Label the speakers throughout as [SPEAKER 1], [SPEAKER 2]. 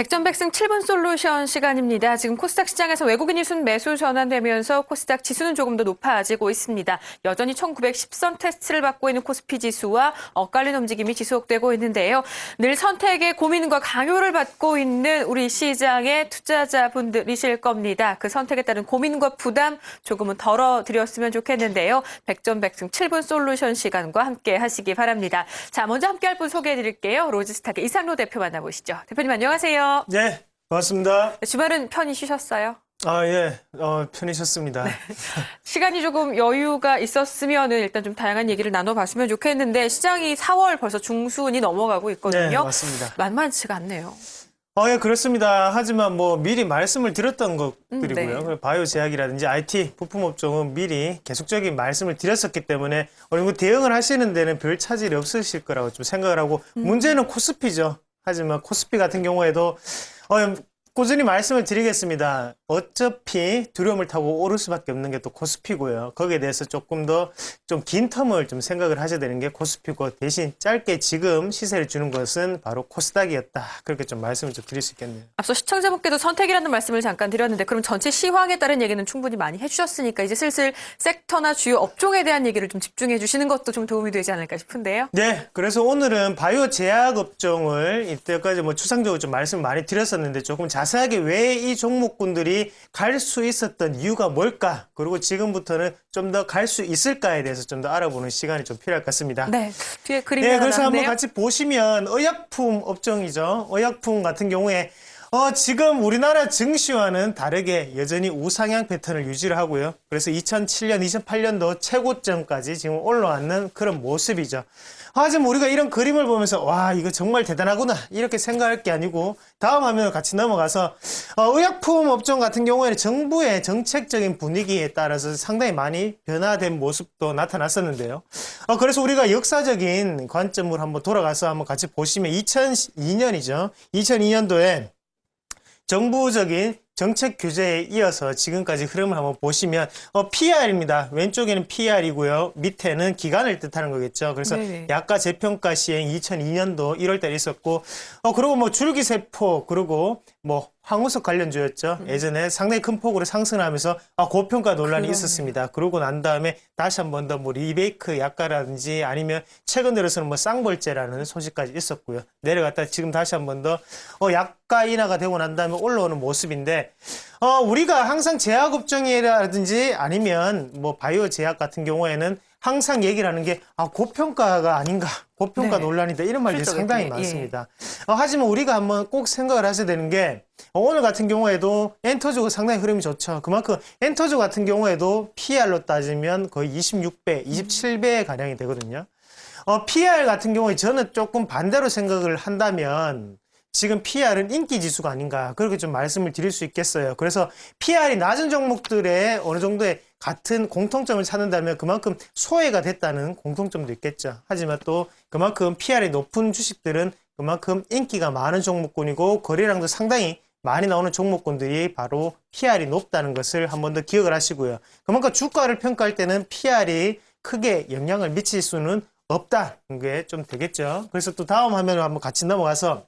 [SPEAKER 1] 백전백승 7분 솔루션 시간입니다. 지금 코스닥 시장에서 외국인 이 순 매수 전환되면서 코스닥 지수는 조금 더 높아지고 있습니다. 여전히 1910선 테스트를 받고 있는 코스피 지수와 엇갈린 움직임이 지속되고 있는데요. 늘 선택의 고민과 강요를 받고 있는 우리 시장의 투자자분들이실 겁니다. 그 선택에 따른 고민과 부담 조금은 덜어드렸으면 좋겠는데요. 백전백승 7분 솔루션 시간과 함께 하시기 바랍니다. 자, 먼저 함께 할 분 소개해 드릴게요. 로지스탁의 이상로 대표 만나보시죠. 대표님 안녕하세요.
[SPEAKER 2] 네, 고맙습니다.
[SPEAKER 1] 주말은 편히 쉬셨어요?
[SPEAKER 2] 아, 예, 어, 편히 쉬었습니다.
[SPEAKER 1] 시간이 조금 여유가 있었으면 일단 좀 다양한 얘기를 나눠봤으면 좋겠는데 시장이 4월 벌써 중순이 넘어가고 있거든요.
[SPEAKER 2] 네, 맞습니다.
[SPEAKER 1] 만만치가 않네요.
[SPEAKER 2] 어, 예, 그렇습니다. 하지만 뭐 미리 말씀을 드렸던 것들이고요.
[SPEAKER 1] 음, 네.
[SPEAKER 2] 바이오 제약이라든지 IT 부품 업종은 미리 계속적인 말씀을 드렸었기 때문에 어느 정도 대응을 하시는 데는 별 차질이 없으실 거라고 좀 생각을 하고
[SPEAKER 1] 음.
[SPEAKER 2] 문제는 코스피죠. 하지만 코스피 같은 경우에도 어, 꾸준히 말씀을 드리겠습니다. 어차피 두려움을 타고 오를 수밖에 없는 게 또 코스피고요. 거기에 대해서 조금 더 좀 긴 텀을 좀 생각을 하셔야 되는 게 코스피고 대신 짧게 지금 시세를 주는 것은 바로 코스닥이었다. 그렇게 좀 말씀을 좀 드릴 수 있겠네요.
[SPEAKER 1] 앞서 시청자분께도 선택이라는 말씀을 잠깐 드렸는데 그럼 전체 시황에 따른 얘기는 충분히 많이 해주셨으니까 이제 슬슬 섹터나 주요 업종에 대한 얘기를 좀 집중해 주시는 것도 좀 도움이 되지 않을까 싶은데요.
[SPEAKER 2] 네, 그래서 오늘은 바이오 제약 업종을 이때까지 뭐 추상적으로 좀 말씀을 많이 드렸었는데 조금 자세하게 왜 이 종목군들이 갈 수 있었던 이유가 뭘까? 그리고 지금부터는 좀 더 갈 수 있을까에 대해서 좀 더 알아보는 시간이 좀 필요할 것 같습니다.
[SPEAKER 1] 네, 뒤에 그림이
[SPEAKER 2] 네, 그래서 한번. 같이 보시면 의약품 업종이죠. 의약품 같은 경우에 어, 지금 우리나라 증시와는 다르게 여전히 우상향 패턴을 유지를 하고요. 그래서 2007년, 2008년도 최고점까지 지금 올라왔는 그런 모습이죠. 하지만 우리가 이런 그림을 보면서 와 이거 정말 대단하구나 이렇게 생각할 게 아니고 다음 화면을 같이 넘어가서 어, 의약품 업종 같은 경우에는 정부의 정책적인 분위기에 따라서 상당히 많이 변화된 모습도 나타났었는데요. 어, 그래서 우리가 역사적인 관점으로 한번 돌아가서 한번 같이 보시면 2002년이죠. 2002년도에 정부적인 정책 규제에 이어서 지금까지 흐름을 한번 보시면 어, PR입니다. 왼쪽에는 PR이고요. 밑에는 기간을 뜻하는 거겠죠. 그래서
[SPEAKER 1] 네네.
[SPEAKER 2] 약가 재평가 시행 2002년도 1월달에 있었고 어 그리고 뭐 줄기세포 그리고 뭐 황우석 관련주였죠. 예전에 상당히 큰 폭으로 상승하면서 아, 고평가 논란이
[SPEAKER 1] 그러네요.
[SPEAKER 2] 있었습니다. 그러고 난 다음에 다시 한 번 더 뭐 리베이크 약가라든지 아니면 최근 들어서는 뭐 쌍벌제라는 소식까지 있었고요. 내려갔다 지금 다시 한 번 더 어, 약가 인하가 되고 난 다음에 올라오는 모습인데 어, 우리가 항상 제약 업종이라든지 아니면 뭐 바이오 제약 같은 경우에는 항상 얘기를 하는 게 아, 고평가가 아닌가. 고평가
[SPEAKER 1] 네.
[SPEAKER 2] 논란이다. 이런 말들이
[SPEAKER 1] 실적에
[SPEAKER 2] 상당히
[SPEAKER 1] 예.
[SPEAKER 2] 많습니다. 어, 하지만 우리가 한번 꼭 생각을 하셔야 되는 게 어, 오늘 같은 경우에도 엔터주가 상당히 흐름이 좋죠. 그만큼 엔터주 같은 경우에도 PR로 따지면 거의 26배, 27배 가량이 되거든요. 어, PR 같은 경우에 저는 조금 반대로 생각을 한다면 지금 PR은 인기 지수가 아닌가 그렇게 좀 말씀을 드릴 수 있겠어요. 그래서 PR이 낮은 종목들의 어느 정도의 같은 공통점을 찾는다면 그만큼 소외가 됐다는 공통점도 있겠죠. 하지만 또 그만큼 PR이 높은 주식들은 그만큼 인기가 많은 종목군이고 거래량도 상당히 많이 나오는 종목군들이 바로 PR이 높다는 것을 한 번 더 기억을 하시고요. 그만큼 주가를 평가할 때는 PR이 크게 영향을 미칠 수는 없다는 게좀 되겠죠. 그래서 또 다음 화면을 한번 같이 넘어가서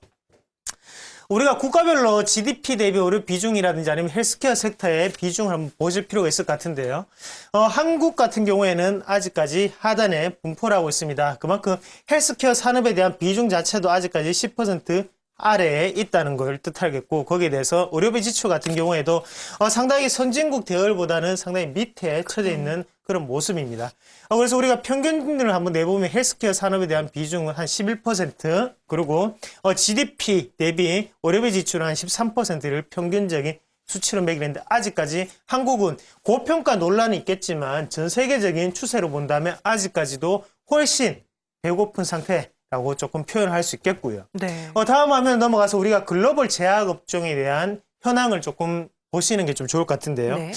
[SPEAKER 2] 우리가 국가별로 GDP 대비 의료 비중이라든지 아니면 헬스케어 섹터의 비중을 한번 보실 필요가 있을 것 같은데요. 어, 한국 같은 경우에는 아직까지 하단에 분포를 하고 있습니다. 그만큼 헬스케어 산업에 대한 비중 자체도 아직까지 10% 아래에 있다는 걸 뜻하겠고 거기에 대해서 의료비 지출 같은 경우에도 어, 상당히 선진국 대열보다는 상당히 밑에 처져 있는 그런 모습입니다. 어, 그래서 우리가 평균을 한번 내보면 헬스케어 산업에 대한 비중은 한 11% 그리고 어, GDP 대비 의료비 지출은 한 13%를 평균적인 수치로 매기는데 아직까지 한국은 고평가 논란이 있겠지만 전 세계적인 추세로 본다면 아직까지도 훨씬 배고픈 상태 라고 조금 표현을 할수 있겠고요.
[SPEAKER 1] 네.
[SPEAKER 2] 어, 다음 화면 넘어가서 우리가 글로벌 제약 업종에 대한 현황을 조금 보시는 게 좀 좋을 것 같은데요.
[SPEAKER 1] 네.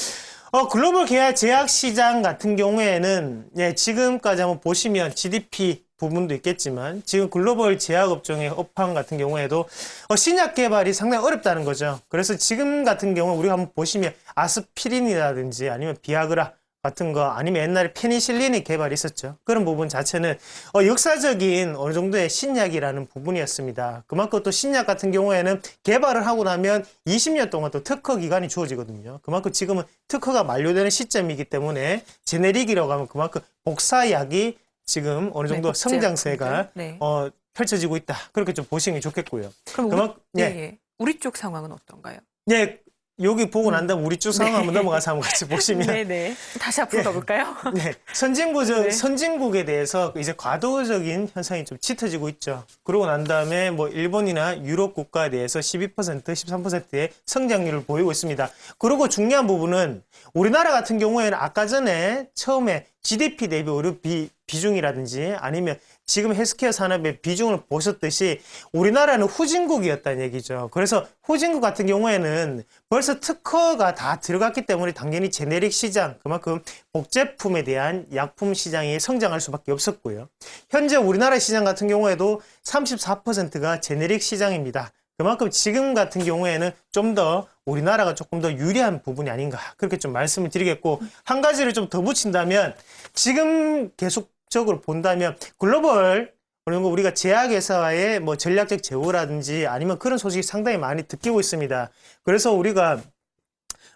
[SPEAKER 2] 어, 글로벌 계약 제약 시장 같은 경우에는 예, 지금까지 한번 보시면 GDP 부분도 있겠지만 지금 글로벌 제약 업종의 업황 같은 경우에도 어, 신약 개발이 상당히 어렵다는 거죠. 그래서 지금 같은 경우 우리가 한번 보시면 아스피린이라든지 아니면 비아그라 같은 거 아니면 옛날에 페니실린이 개발이 있었죠. 그런 부분 자체는 어, 역사적인 어느 정도의 신약이라는 부분이었습니다. 그만큼 또 신약 같은 경우에는 개발을 하고 나면 20년 동안 또 특허 기간이 주어지거든요. 그만큼 지금은 특허가 만료되는 시점이기 때문에 제네릭이라고 하면 그만큼 복사약이 지금 어느 정도
[SPEAKER 1] 네,
[SPEAKER 2] 성장세가.
[SPEAKER 1] 네.
[SPEAKER 2] 어, 펼쳐지고 있다. 그렇게 좀 보시는 게 좋겠고요.
[SPEAKER 1] 그럼 우리,
[SPEAKER 2] 그만,
[SPEAKER 1] 예,
[SPEAKER 2] 예.
[SPEAKER 1] 예. 우리 쪽 상황은 어떤가요?
[SPEAKER 2] 네, 여기 보고 난 다음 우리 쭉 상황 한번 넘어가서 한번 같이 보시면
[SPEAKER 1] 네, 네. 다시 앞으로 가볼까요?
[SPEAKER 2] 네, 선진국적
[SPEAKER 1] 네.
[SPEAKER 2] 선진국에 대해서 이제 과도적인 현상이 좀 짙어지고 있죠. 그러고 난 다음에 뭐 일본이나 유럽 국가에 대해서 12% 13%의 성장률을 보이고 있습니다. 그리고 중요한 부분은 우리나라 같은 경우에는 아까 전에 처음에 GDP 대비 의료 비, 비중이라든지 아니면 지금 헬스케어 산업의 비중을 보셨듯이 우리나라는 후진국이었다는 얘기죠. 그래서 후진국 같은 경우에는 벌써 특허가 다 들어갔기 때문에 당연히 제네릭 시장, 그만큼 복제품에 대한 약품 시장이 성장할 수밖에 없었고요. 현재 우리나라 시장 같은 경우에도 34%가 제네릭 시장입니다. 그만큼 지금 같은 경우에는 좀 더 우리나라가 조금 더 유리한 부분이 아닌가 그렇게 좀 말씀을 드리겠고 한 가지를 좀 더 붙인다면 지금 계속 적으로 본다면 글로벌 어느 정도 우리가 제약회사의 뭐 전략적 제휴라든지 아니면 그런 소식이 상당히 많이 듣기고 있습니다. 그래서 우리가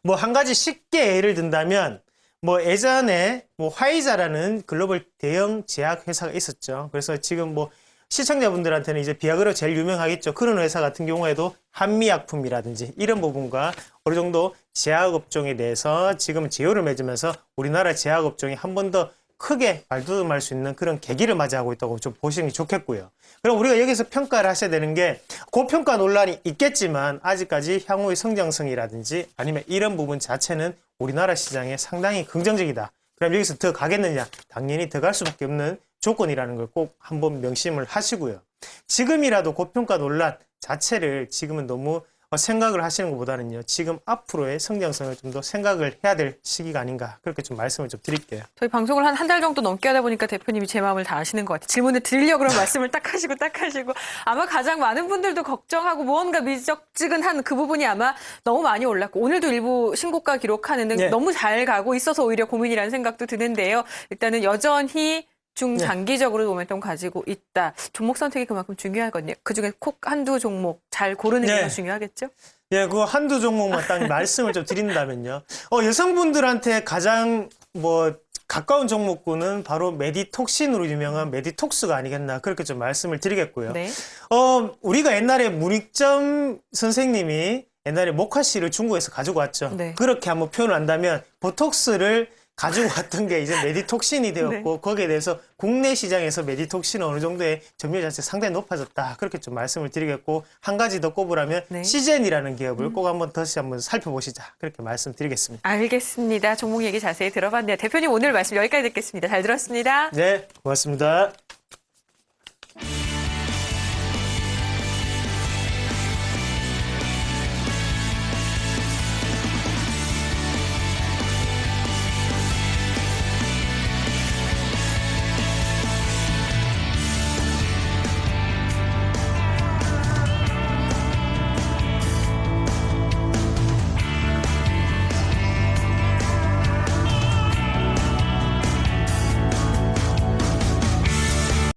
[SPEAKER 2] 뭐 한 가지 쉽게 예를 든다면 뭐 예전에 뭐 화이자라는 글로벌 대형 제약 회사가 있었죠. 그래서 지금 뭐 시청자분들한테는 이제 비아그라 제일 유명하겠죠. 그런 회사 같은 경우에도 한미약품이라든지 이런 부분과 어느 정도 제약업종에 대해서 지금 제휴를 맺으면서 우리나라 제약업종이 한 번 더 크게 발돋움할 수 있는 그런 계기를 맞이하고 있다고 좀 보시는 게 좋겠고요. 그럼 우리가 여기서 평가를 하셔야 되는 게 고평가 논란이 있겠지만 아직까지 향후의 성장성이라든지 아니면 이런 부분 자체는 우리나라 시장에 상당히 긍정적이다. 그럼 여기서 더 가겠느냐? 당연히 더 갈 수밖에 없는 조건이라는 걸 꼭 한번 명심을 하시고요. 지금이라도 고평가 논란 자체를 지금은 너무 어, 생각을 하시는 것보다는요. 지금 앞으로의 성장성을 좀 더 생각을 해야 될 시기가 아닌가 그렇게 좀 말씀을 좀 드릴게요.
[SPEAKER 1] 저희 방송을 한 한 달 정도 넘게 하다 보니까 대표님이 제 마음을 다 아시는 것 같아요. 질문을 드리려고 그런 말씀을 딱 하시고 딱 하시고 아마 가장 많은 분들도 걱정하고 무언가 미적지근한 그 부분이 아마 너무 많이 올랐고 오늘도 일부 신고가 기록하는 등
[SPEAKER 2] 네.
[SPEAKER 1] 너무 잘 가고 있어서 오히려 고민이라는 생각도 드는데요. 일단은 여전히 중장기적으로 모멘텀 가지고 있다. 종목 선택이 그만큼 중요하거든요. 그중에 콕 한두 종목 잘 고르는 게
[SPEAKER 2] 네.
[SPEAKER 1] 더 중요하겠죠?
[SPEAKER 2] 예, 그 한두 종목만 딱 말씀을 좀 드린다면요. 어, 여성분들한테 가장 뭐 가까운 종목군은 바로 메디톡신으로 유명한 메디톡스가 아니겠나 그렇게 좀 말씀을 드리겠고요.
[SPEAKER 1] 네.
[SPEAKER 2] 어, 우리가 옛날에 문익점 선생님이 옛날에 모카씨를 중국에서 가지고 왔죠.
[SPEAKER 1] 네.
[SPEAKER 2] 그렇게 한번 표현을 한다면 보톡스를 가지고 왔던 게 이제 메디톡신이 되었고
[SPEAKER 1] 네.
[SPEAKER 2] 거기에 대해서 국내 시장에서 메디톡신은 어느 정도의 점유율 자체가 상당히 높아졌다. 그렇게 좀 말씀을 드리겠고 한 가지 더 꼽으라면
[SPEAKER 1] 네. 음.
[SPEAKER 2] 시젠이라는 기업을 꼭 한번 다시 한번 살펴보시자. 그렇게 말씀드리겠습니다.
[SPEAKER 1] 알겠습니다. 종목 얘기 자세히 들어봤네요. 대표님 오늘 말씀 여기까지 듣겠습니다. 잘 들었습니다.
[SPEAKER 2] 네, 고맙습니다.